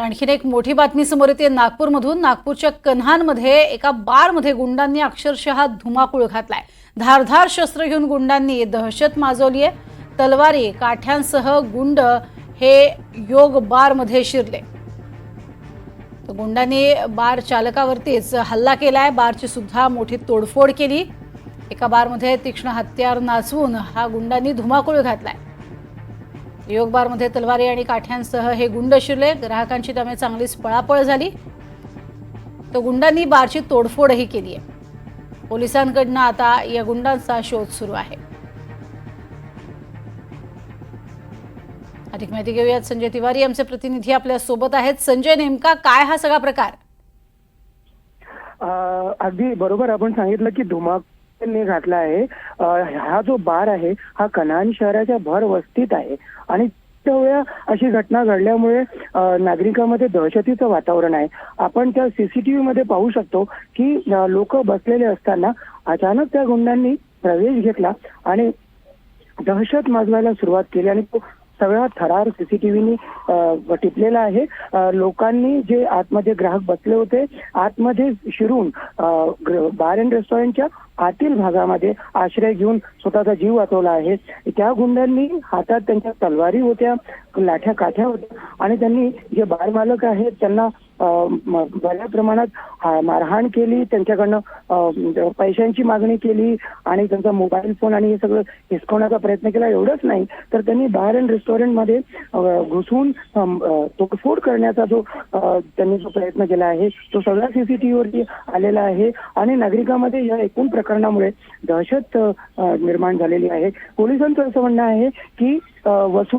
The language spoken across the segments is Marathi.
आणखीन एक मोठी बातमी समोर येते. नागपूरमधून नागपूरच्या कन्हानमध्ये एका बारमध्ये गुंडांनी अक्षरशः धुमाकूळ घातलाय. धारधार शस्त्र घेऊन गुंडांनी दहशत माजवली आहे तलवारी काठ्यांसह गुंड हे योग बारमध्ये शिरले. तर गुंडांनी बार चालकावरतीच हल्ला केलाय. बारची सुद्धा मोठी तोडफोड केली. एका बारमध्ये तीक्ष्ण हत्यार नाचवून हा गुंडांनी धुमाकूळ घातलाय. योगबारमध्ये तलवारी आणि काठ्यांसह हे गुंड शिरले. ग्राहकांची त्यामुळे चांगलीच पळापळ झाली. तर गुंडांनी बारची तोडफोडही केली आहे. पोलिसांकडनं आता या गुंडांचा शोध सुरू आहे. अधिक माहिती घेऊयात. संजय तिवारी आमचे प्रतिनिधी आपल्यासोबत आहेत. संजय नेमका काय हा सगळा प्रकार? अगदी बरोबर आपण सांगितलं की त्यांनी घातला आहे. हा जो बार आहे हा कनान शहराच्या भर वस्तीत आहे. आणि त्यावेळेला अशी घटना घडल्यामुळे नागरिकांमध्ये दहशतीचं वातावरण आहे. आपण त्या सीसीटीव्ही मध्ये पाहू शकतो की लोक बसलेले असताना अचानक त्या गुंडांनी प्रवेश घेतला आणि दहशत माजवायला सुरुवात केली. आणि तो सगळा थरार सीसीटीव्हीनी टिपलेला आहे. लोकांनी जे आतमध्ये ग्राहक बसले होते आतमध्ये शिरून बार अँड रेस्टॉरंटच्या आतील भागामध्ये आश्रय घेऊन स्वतःचा जीव वाचवला आहे. त्या गुंडांनी हातात त्यांच्या तलवारी होत्या लाठ्या काठ्या होत्या आणि त्यांनी जे बार मालक आहेत त्यांना बऱ्या प्रमाणात मारहाण केली त्यांच्याकडनं म्हणजे पैशांची मागणी केली आणि त्यांचा मोबाईल फोन आणि हे सगळं हिसकवण्याचा प्रयत्न केला एवढंच नाही. तर त्यांनी बार अँड रेस्टॉरंटमध्ये घुसून तोडफोड करण्याचा जो त्यांनी जो प्रयत्न केला आहे तो सगळा सीसीटीव्हीवरती आलेला आहे आणि नागरिकांमध्ये या एकूण प्रकरणामुळे दहशत निर्माण झालेली आहे. पोलिसांचं असं म्हणणं आहे की वसू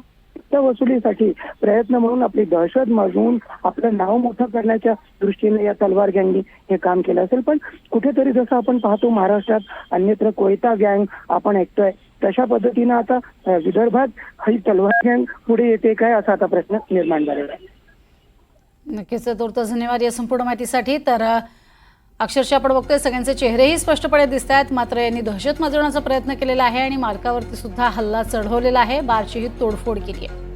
त्या वसुलीसाठी प्रयत्न म्हणून आपली दहशत माजवून आपलं नाव मोठं करण्याच्या दृष्टीने या तलवार गँगनी हे काम केलं असेल. पण कुठेतरी जसं आपण पाहतो महाराष्ट्रात अन्यत्र कोयता गँग आपण ऐकतोय तशा पद्धतीनं आता विदर्भात ही तलवार गँग पुढे येते काय असा आता प्रश्न निर्माण झालेला आहे. नक्कीच तुर्त धन्यवाद या संपूर्ण माहितीसाठी. तर अक्षरशः आपण बघतोय सगळ्यांचे चेहरेही स्पष्टपणे दिसत आहेत मात्र यांनी दहशत माजवण्याचा प्रयत्न केलेला आहे आणि मार्कावरती सुद्धा हल्ला चढवलेला आहे. बारचीही तोडफोड केली आहे.